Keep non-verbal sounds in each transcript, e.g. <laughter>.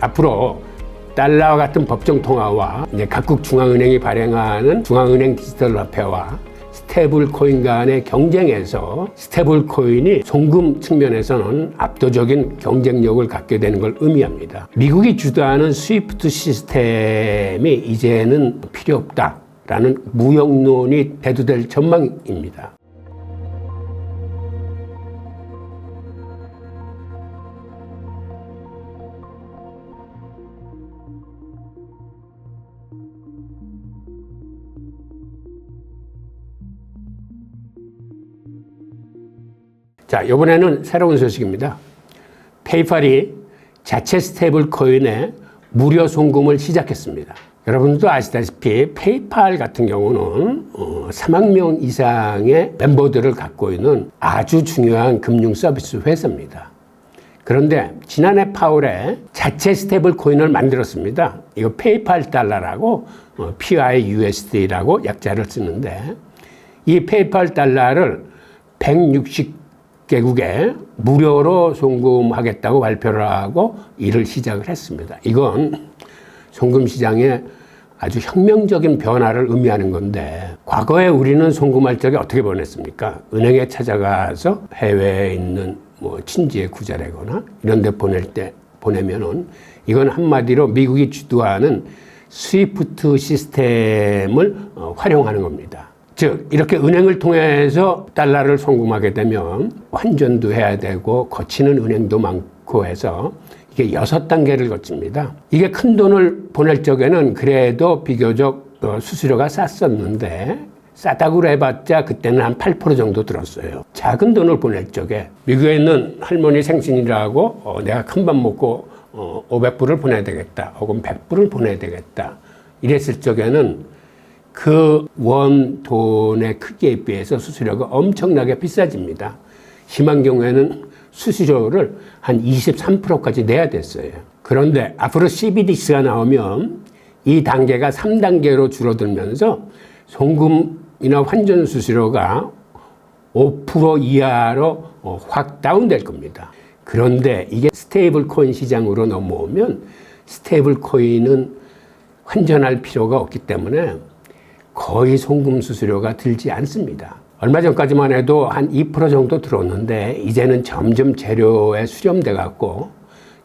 앞으로 달러와 같은 법정 통화와 각국 중앙은행이 발행하는 중앙은행 디지털 화폐와 스테이블 코인 간의 경쟁에서 스테이블 코인이 송금 측면에서는 압도적인 경쟁력을 갖게 되는 걸 의미합니다. 미국이 주도하는 스위프트 시스템이 이제는 필요 없다 라는 무역론이 대두될 전망입니다. 자, 이번에는 새로운 소식입니다. 페이팔이 자체 스테이블 코인에 무료 송금을 시작했습니다. 여러분도 아시다시피 페이팔 같은 경우는 어, 3만 명 이상의 멤버들을 갖고 있는 아주 중요한 금융 서비스 회사입니다. 그런데 지난해 파월에 자체 스테이블 코인을 만들었습니다. 이거 페이팔 달러라고 어, PIUSD라고 약자를 쓰는데 이 페이팔 달러를 160 개국에 무료로 송금하겠다고 발표를 하고 일을 시작을 했습니다. 이건 송금 시장에 아주 혁명적인 변화를 의미하는 건데 과거에 우리는 송금할 적에 어떻게 보냈습니까? 은행에 찾아가서 해외에 있는 뭐 친지의 구자래거나 이런 데 보낼 때 보내면은 이건 한마디로 미국이 주도하는 스위프트 시스템을 어, 활용하는 겁니다. 즉 이렇게 은행을 통해서 달러를 송금하게 되면 환전도 해야 되고 거치는 은행도 많고 해서 이게 여섯 단계를 거칩니다. 이게 큰 돈을 보낼 적에는 그래도 비교적 어, 수수료가 쌌었는데 싸다고 해봤자 그때는 한 8% 정도 들었어요. 작은 돈을 보낼 적에 미국에 있는 할머니 생신이라고 어, 내가 큰 밥 먹고 어, 500불을 보내야 되겠다. 혹은 100불을 보내야 되겠다. 이랬을 적에는 그 원 돈의 크기에 비해서 수수료가 엄청나게 비싸집니다. 심한 경우에는 수수료를 한 23%까지 내야 됐어요. 그런데 앞으로 CBDC가 나오면 이 단계가 3단계로 줄어들면서 송금이나 환전 수수료가 5% 이하로 어, 확 다운될 겁니다. 그런데 이게 스테이블 코인 시장으로 넘어오면 스테이블 코인은 환전할 필요가 없기 때문에 거의 송금 수수료가 들지 않습니다. 얼마 전까지만 해도 한 2% 정도 들었는데 이제는 점점 재료에 수렴돼 갖고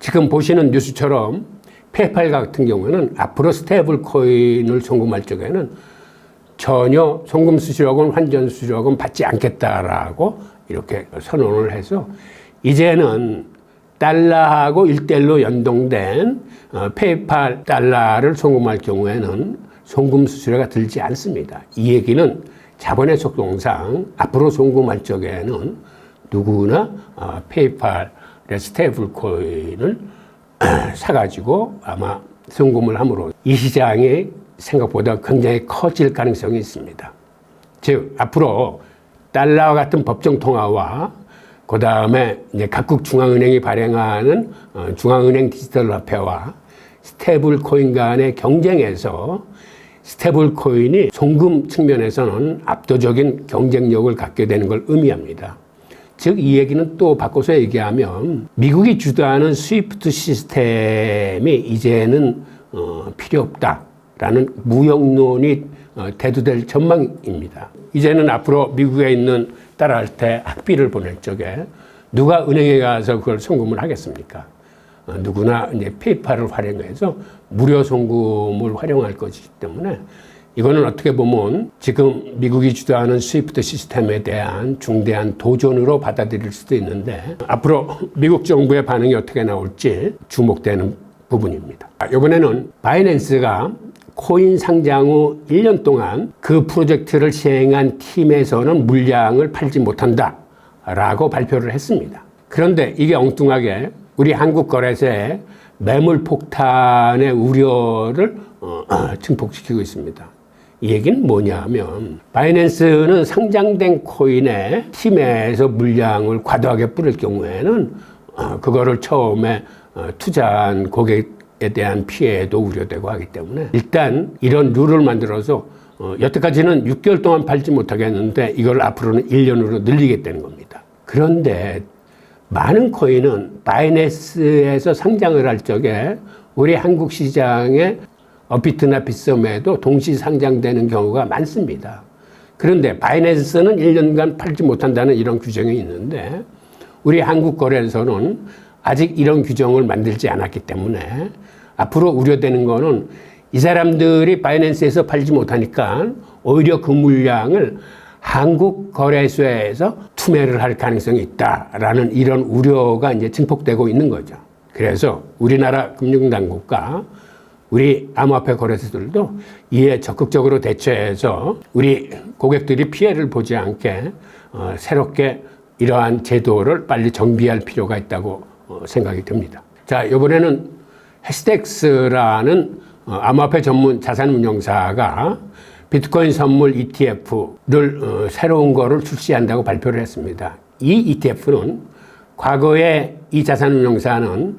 지금 보시는 뉴스처럼 페이팔 같은 경우에는 앞으로 스테이블 코인을 송금할 적에는 전혀 송금 수수료건 환전 수수료건 받지 않겠다라고 이렇게 선언을 해서 이제는 달러하고 일대일로 연동된 어, 페이팔 달러를 송금할 경우에는 송금 수수료가 들지 않습니다. 이 얘기는 자본의 속성상 앞으로 송금할 적에는 누구나 어, 페이팔의 스테이블 코인을 <clears throat> 사가지고 아마 송금을 함으로 이 시장이 생각보다 굉장히 커질 가능성이 있습니다. 즉, 앞으로 달러와 같은 법정 통화와 그 다음에 각국 중앙은행이 발행하는 어, 중앙은행 디지털 화폐와 스테이블 코인 간의 경쟁에서 스테이블 코인이 송금 측면에서는 압도적인 경쟁력을 갖게 되는 걸 의미합니다. 즉, 이 얘기는 또 바꿔서 얘기하면 미국이 주도하는 스위프트 시스템이 이제는 어, 필요 없다라는 무역론이 어, 대두될 전망입니다. 이제는 앞으로 미국에 있는 딸한테 학비를 보낼 적에 누가 은행에 가서 그걸 송금을 하겠습니까? 어, 누구나 이제 페이팔을 활용해서 무료 송금을 활용할 것이기 때문에 이거는 어떻게 보면 지금 미국이 주도하는 스위프트 시스템에 대한 중대한 도전으로 받아들일 수도 있는데 앞으로 미국 정부의 반응이 어떻게 나올지 주목되는 부분입니다. 아, 이번에는 바이낸스가 코인 상장 후 1년 동안 그 프로젝트를 시행한 팀에서는 물량을 팔지 못한다 라고 발표를 했습니다. 그런데 이게 엉뚱하게 우리 한국 거래소에 매물 폭탄의 우려를 어, <clears throat> 증폭시키고 있습니다. 이 얘기는 뭐냐 하면 바이낸스는 상장된 코인의 팀에서 물량을 과도하게 뿌릴 경우에는 어, 그거를 처음에 어, 투자한 고객에 대한 피해도 우려되고 하기 때문에 일단 이런 룰을 만들어서 어, 여태까지는 6개월 동안 팔지 못하게 했는데 이걸 앞으로는 1년으로 늘리겠다는 겁니다. 그런데 많은 코인은 바이낸스에서 상장을 할 적에 우리 한국 시장의 어비트나 빗썸에도 동시 상장되는 경우가 많습니다. 그런데 바이낸스는 1년간 팔지 못한다는 이런 규정이 있는데 우리 한국 거래소는 아직 이런 규정을 만들지 않았기 때문에 앞으로 우려되는 거는 이 사람들이 바이낸스에서 팔지 못하니까 오히려 그 물량을 한국 거래소에서 투매를 할 가능성이 있다라는 이런 우려가 이제 증폭되고 있는 거죠. 그래서 우리나라 금융당국과 우리 암호화폐 거래소들도 이에 적극적으로 대처해서 우리 고객들이 피해를 보지 않게 어, 새롭게 이러한 제도를 빨리 정비할 필요가 있다고 어, 생각이 듭니다. 자, 이번에는 해시텍스라는 어, 암호화폐 전문 자산 운용사가 비트코인 선물 ETF를 어, 새로운 거를 출시한다고 발표를 했습니다. 이 ETF는 과거에 이 자산 운용사는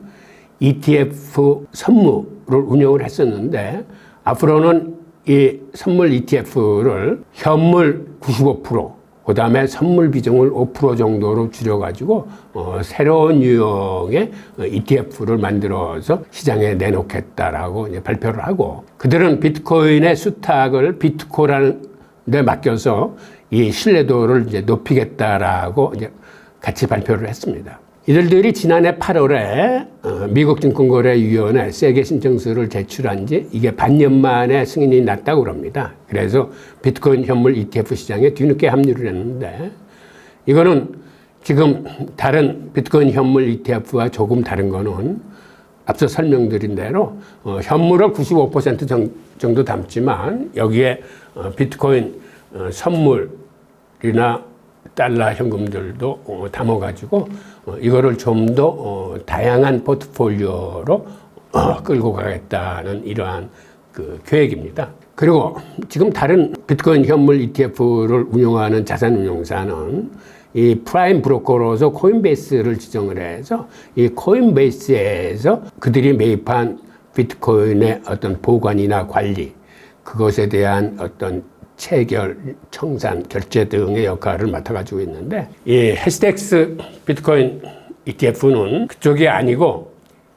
ETF 선물을 운영을 했었는데 앞으로는 이 선물 ETF를 현물 95%, 그 다음에 선물 비중을 5% 정도로 줄여가지고 어, 새로운 유형의 ETF를 만들어서 시장에 내놓겠다라고 발표를 하고 그들은 비트코인의 수탁을 비트코라는 데 맡겨서 이 신뢰도를 이제 높이겠다라고 이제 같이 발표를 했습니다. 이들들이 지난해 8월에 어, 미국 증권거래위원회 세계 신청서를 제출한 지 이게 반년 만에 승인이 났다고 그럽니다. 그래서 비트코인 현물 ETF 시장에 뒤늦게 합류를 했는데 이거는 지금 다른 비트코인 현물 ETF와 조금 다른 거는 앞서 설명드린 대로 어, 현물을 95% 정도 담지만 여기에 어, 비트코인 어, 선물이나 달러 현금들도 어, 담아가지고 어, 이거를 좀 더 어, 다양한 포트폴리오로 어, 끌고 가겠다는 이러한 그 계획입니다. 그리고 지금 다른 비트코인 현물 ETF를 운영하는 자산 운용사는 이 프라임 브로커로서 코인베이스를 지정을 해서 이 코인베이스에서 그들이 매입한 비트코인의 어떤 보관이나 관리 그것에 대한 어떤 체결, 청산, 결제 등의 역할을 맡아가지고 있는데 이 해시텍스 비트코인 ETF는 그쪽이 아니고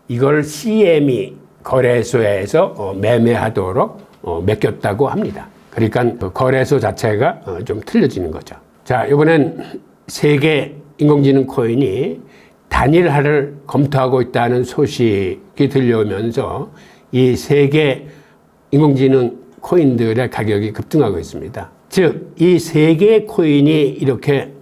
이걸 CME 거래소에서 어, 매매하도록 어, 맡겼다고 합니다. 그러니까 그 거래소 자체가 어, 좀 틀려지는 거죠. 자, 이번엔 세계 인공지능 코인이 단일화를 검토하고 있다는 소식이 들려오면서 이 세계 인공지능 코인들의 가격이 급등하고 있습니다. 즉, 이 세 개의 코인이 이렇게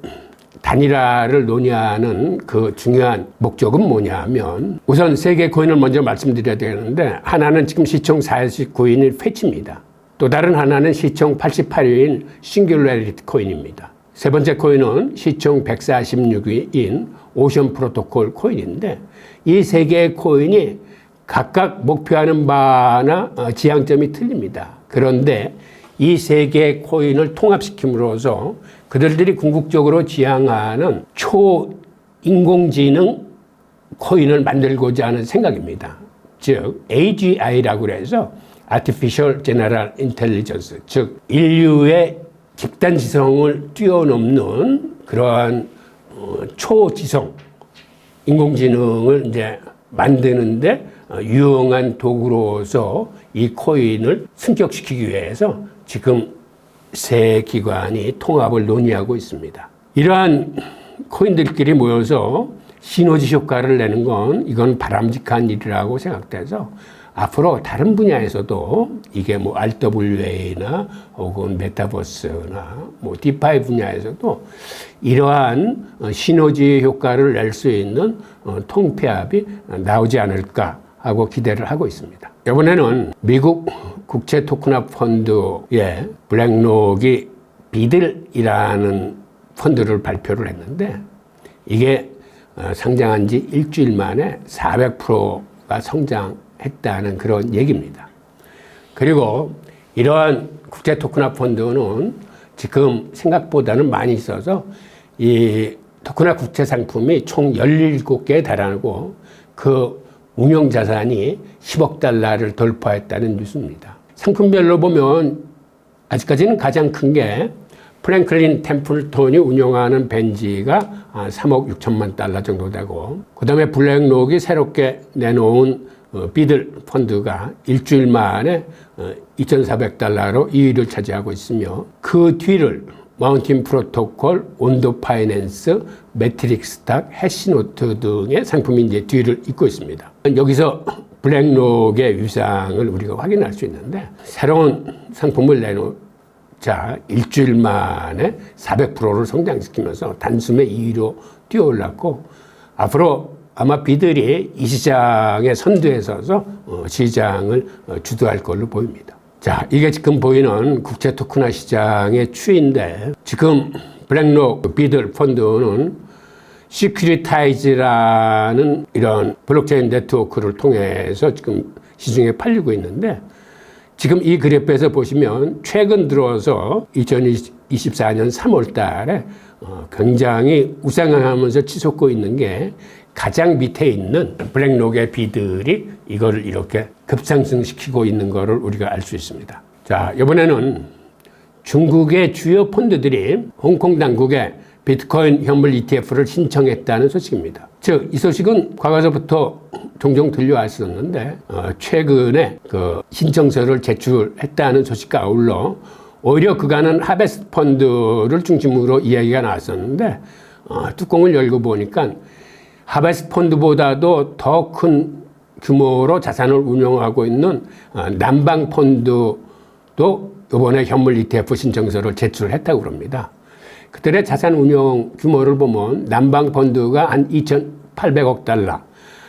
단일화를 논의하는 그 중요한 목적은 뭐냐면 우선 세개 코인을 먼저 말씀드려야 되는데 하나는 지금 시총 49위인 패치입니다. 또 다른 하나는 시총 88위인 싱귤레리티 코인입니다. 세 번째 코인은 시총 146위인 오션 프로토콜 코인인데 이 세 개의 코인이 각각 목표하는 바나 어, 지향점이 틀립니다. 그런데 이 세 개의 코인을 통합시킴으로써 그들들이 궁극적으로 지향하는 초인공지능 코인을 만들고자 하는 생각입니다. 즉 AGI라고 그래서 Artificial General Intelligence, 즉 인류의 집단 지성을 뛰어넘는 그러한 어, 초지성 인공지능을 이제 만드는데 어, 유용한 도구로서 이 코인을 승격시키기 위해서 지금 세 기관이 통합을 논의하고 있습니다. 이러한 코인들끼리 모여서 시너지 효과를 내는 건 이건 바람직한 일이라고 생각돼서 앞으로 다른 분야에서도 이게 뭐 RWA나 혹은 메타버스나 뭐 디파이 분야에서도 이러한 어, 시너지 효과를 낼 수 있는 어, 통폐합이 나오지 않을까 하고 기대를 하고 있습니다. 이번에는 미국 국채 토큰화 펀드의 블랙록이 비들이라는 펀드를 발표를 했는데 이게 어, 상장한 지 일주일 만에 400%가 성장했다는 그런 얘기입니다. 그리고 이러한 국제 토큰화 펀드는 지금 생각보다는 많이 있어서 이 토큰화 국채 상품이 총 17개에 달하고 그 운용 자산이 10억 달러를 돌파했다는 뉴스입니다. 상품별로 보면 아직까지는 가장 큰 게 프랭클린 템플톤이 운영하는 벤지가 3억 아, 6천만 달러 정도 되고 그 다음에 블랙록이 새롭게 내놓은 어, 비들 펀드가 일주일 만에 어, 2,400달러로 2위를 차지하고 있으며 그 뒤를 마운틴 프로토콜, 온도 파이낸스, 매트릭스 탁, 해시노트 등의 상품이 이제 뒤를 잇고 있습니다. 여기서 블랙록의 위상을 우리가 확인할 수 있는데 새로운 상품을 내놓자 일주일 만에 400%를 성장시키면서 단숨에 2위로 뛰어올랐고 앞으로 아마 비들이 이 시장의 선두에 서서 어, 시장을 어, 주도할 걸로 보입니다. 자, 이게 지금 보이는 국제 토크나 시장의 추인데 지금 블랙록 비들 펀드는 시큐리타이즈라는 이런 블록체인 네트워크를 통해서 지금 시중에 팔리고 있는데 지금 이 그래프에서 보시면 최근 들어서 2024년 3월 달에 어, 굉장히 우상향하면서 치솟고 있는 게 가장 밑에 있는 블랙록의 비들이 이거를 이렇게 급상승시키고 있는 거를 우리가 알 수 있습니다. 자, 이번에는 중국의 주요 펀드들이 홍콩 당국에 비트코인 현물 ETF를 신청했다는 소식입니다. 즉, 이 소식은 과거서부터 종종 들려왔었는데, 어, 최근에 그 신청서를 제출했다는 소식과 아울러 오히려 그간은 하베스트 펀드를 중심으로 이야기가 나왔었는데, 어, 뚜껑을 열고 보니까 하베스트 펀드보다도 더 큰 규모로 자산을 운용하고 있는 어, 남방 펀드도 이번에 현물 ETF 신청서를 제출했다고 합니다. 그들의 자산 운용 규모를 보면 남방 펀드가 한 2,800억 달러,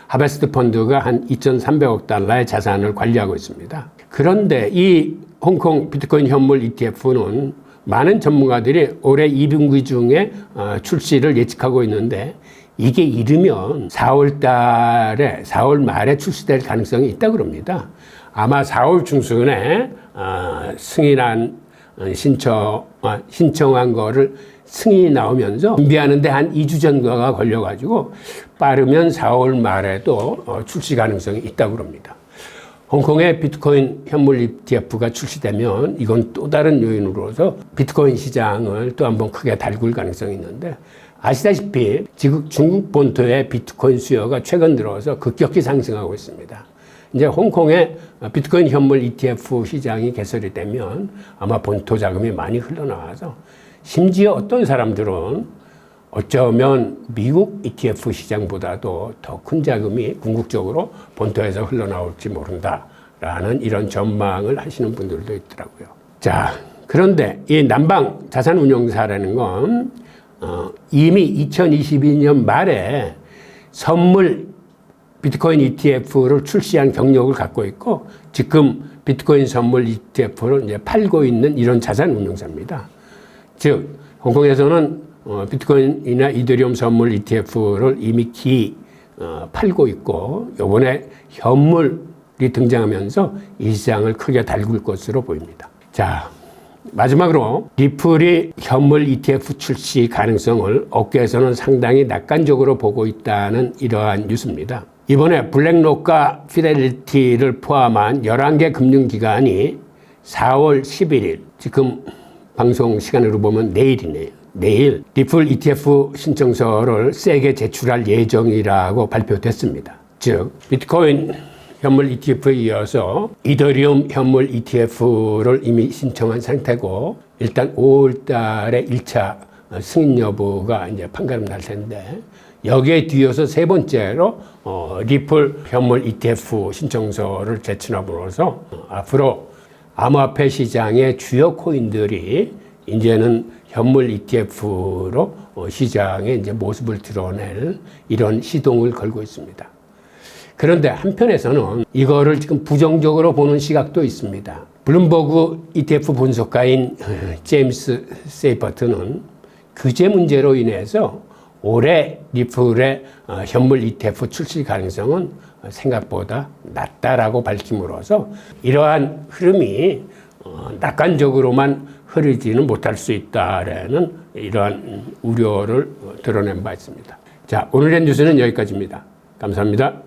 하베스트 펀드가 한 2,300억 달러의 자산을 관리하고 있습니다. 그런데 이 홍콩 비트코인 현물 ETF는 많은 전문가들이 올해 2분기 중에 어, 출시를 예측하고 있는데 이게 이르면 4월 달에 4월 말에 출시될 가능성이 있다 그럽니다. 아마 4월 중순에 어, 승인한 어, 신청 어, 신청한 거를 승인이 나오면서 준비하는데 한 2주 전가가 걸려가지고 빠르면 4월 말에도 어, 출시 가능성이 있다고 합니다. 홍콩의 비트코인 현물 ETF가 출시되면 이건 또 다른 요인으로서 비트코인 시장을 또 한번 크게 달굴 가능성이 있는데 아시다시피 지금 중국 본토의 비트코인 수요가 최근 들어서 급격히 상승하고 있습니다. 이제 홍콩의 비트코인 현물 ETF 시장이 개설이 되면 아마 본토 자금이 많이 흘러나와서 심지어 어떤 사람들은 어쩌면 미국 ETF 시장보다도 더 큰 자금이 궁극적으로 본토에서 흘러나올지 모른다라는 이런 전망을 하시는 분들도 있더라고요. 자, 그런데 이 남방 자산 운용사라는 건 어, 이미 2022년 말에 선물 비트코인 ETF를 출시한 경력을 갖고 있고 지금 비트코인 선물 ETF를 이제 팔고 있는 이런 자산 운용사입니다. 즉 홍콩에서는 어, 비트코인이나 이더리움 선물 ETF를 이미 기 어, 팔고 있고 이번에 현물이 등장하면서 이 시장을 크게 달굴 것으로 보입니다. 자 마지막으로 리플이 현물 ETF 출시 가능성을 업계에서는 상당히 낙관적으로 보고 있다는 이러한 뉴스입니다. 이번에 블랙록과 피델리티를 포함한 11개 금융기관이 4월 11일, 지금 방송 시간으로 보면 내일이네요. 내일 리플 ETF 신청서를 세게 제출할 예정이라고 발표됐습니다. 즉, 비트코인 현물 ETF에 이어서 이더리움 현물 ETF를 이미 신청한 상태고 일단 5월 달에 1차 승인 여부가 이제 판가름 날 텐데 여기에 뒤어서 세 번째로 어, 리플 현물 ETF 신청서를 제출함으로써 어, 앞으로 암호화폐 시장의 주요 코인들이 이제는 현물 ETF로 어, 시장에 이제 모습을 드러낼 이런 시동을 걸고 있습니다. 그런데 한편에서는 이거를 지금 부정적으로 보는 시각도 있습니다. 블룸버그 ETF 분석가인 <laughs> 제임스 세이퍼트는 규제 문제로 인해서 올해 리플의 어, 현물 ETF 출시 가능성은 생각보다 낮다라고 밝힘으로써 이러한 흐름이 어, 낙관적으로만 흐르지는 못할 수 있다라는 이러한 우려를 드러낸 바 있습니다. 자, 오늘의 뉴스는 여기까지입니다. 감사합니다.